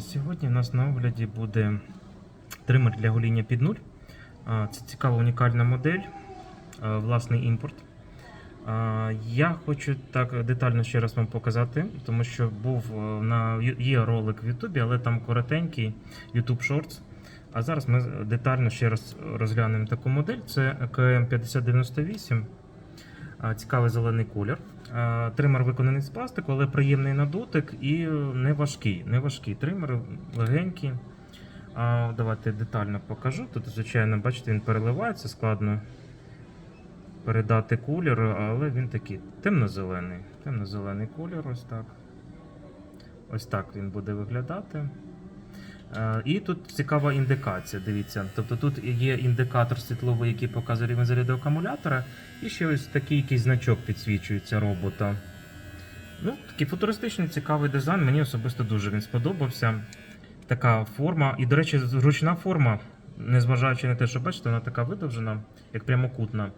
Сьогодні в нас на огляді буде тример для гоління під нуль. Це цікава унікальна модель, власний імпорт. Я хочу так детально ще раз вам показати, тому що був на є ролик в Ютубі, але там коротенький YouTube Shorts. А зараз ми детально ще раз розглянемо таку модель. Це КМ5098. А, Цікавий зелений колір. Тример виконаний з пластику, але приємний на дотик і не важкий. Не важкий тример, легенький. Давайте детально покажу. Тут, звичайно, бачите, він переливається, складно передати колір, але він такий темно-зелений. Темно-зелений колір, ось так. Ось так він буде виглядати. Е, І тут цікава індикація. Дивіться. Тобто тут є індикатор світловий, який показує рівень заряду акумулятора, і ще ось такий якийсь значок підсвічується робота. Ну, такий футуристичний цікавий дизайн. Мені особисто дуже він сподобався. Така форма. І, до речі, зручна форма, незважаючи на те, що бачите, вона така видовжена, як прямокутна.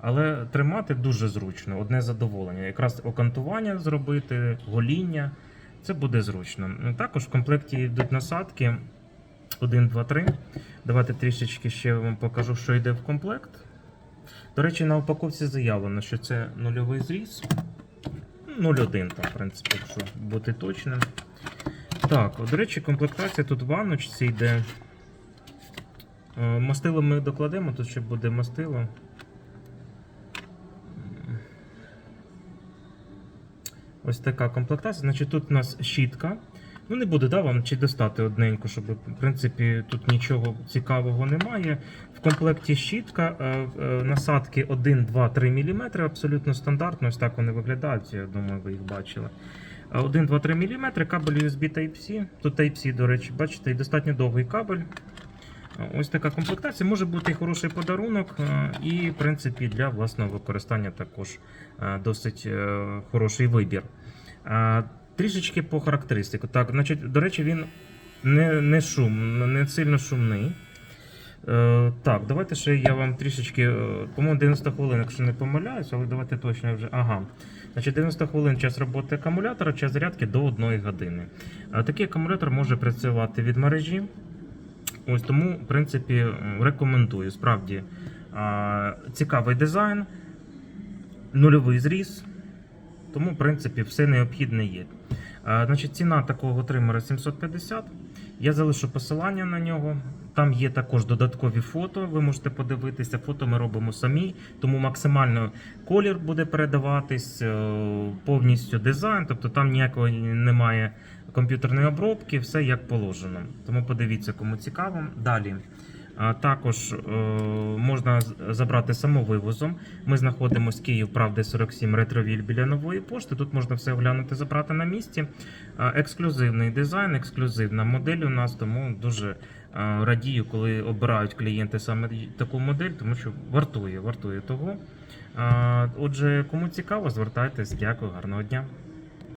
Але тримати дуже зручно, одне задоволення. Якраз окантування зробити, гоління. Це буде зручно. Також в комплекті йдуть насадки 1, 2, 3. Давайте трішечки ще вам покажу, що йде в комплект. До речі, на упаковці заявлено, що це нульовий зріз. 0,1 там, в принципі, якщо бути точним. Так, до речі, комплектація тут в ванночці йде. Е, Мастило ми докладемо, тут ще буде мастило. Ось така комплектація. Значить, тут у нас щітка. Ну, не буде да, вам чи достати одненьку, щоб в принципі тут нічого цікавого немає. В комплекті щітка, е, е, насадки 1, 2, 3 мм, абсолютно стандартно. Ось так вони виглядають. Я думаю, ви їх бачили. Е, 1, 2, 3 мм, кабель USB Type-C. Тут Type-C, до речі, бачите, і достатньо довгий кабель. Е, Ось така комплектація. Може бути і хороший подарунок, і в принципі для власного використання також досить хороший вибір. Трішечки по характеристику. Так, значить, до речі, він не, не шум, не сильно шумний. Е, так, давайте ще я вам трішечки, е, по-моєму, 90 хвилин, якщо не помиляюсь, але давайте точно вже. Ага. Значить, 90 хвилин час роботи акумулятора, час зарядки до 1 години. Е, такий акумулятор може працювати від мережі. Ось тому, в принципі, рекомендую. Справді цікавий дизайн, нульовий зріз. Тому, в принципі, все необхідне є. Значить, ціна такого тримера 750. Я залишу посилання на нього. Там є також додаткові фото. Ви можете подивитися. Фото ми робимо самі, тому максимально колір буде передаватись, е, повністю дизайн. Тобто там ніякого немає комп'ютерної обробки, все як положено. Тому подивіться, кому цікаво. Далі. Також е, можна забрати самовивозом. Ми знаходимося Київ, Правди 47 ретровіль біля нової пошти. Тут можна все оглянути, забрати на місці. Ексклюзивний дизайн, ексклюзивна модель у нас, тому дуже е, радію, коли обирають клієнти саме таку модель, тому що вартує, вартує того. Отже, кому цікаво, звертайтесь. Дякую, гарного дня.